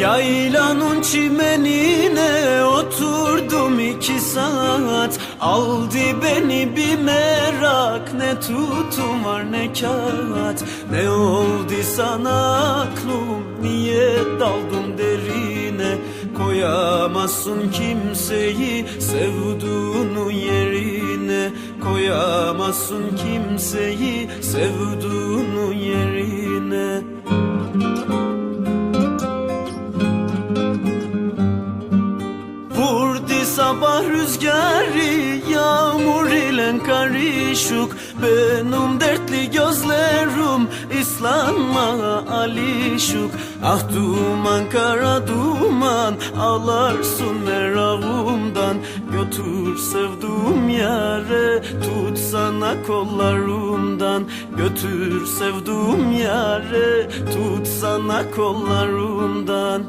Orman çimenine oturdum iki saat. Aldı beni bir merak Ne tutum var ne kağıt. Ne oldu sana aklım Niye daldın derine? Koyamazsın kimseyi Sevduğunun yerine. Koyamazsın kimseyi Sevduğunun yerine sabah rüzgarı Yağmur ile karışık. Benim dertli gözlerim İslanma alişuk Ah duman kara duman Ağlarsın merakımdan Götür sevduğum yare Tut sana kollarımdan. Götür sevduğum yare Tut sana kollarımdan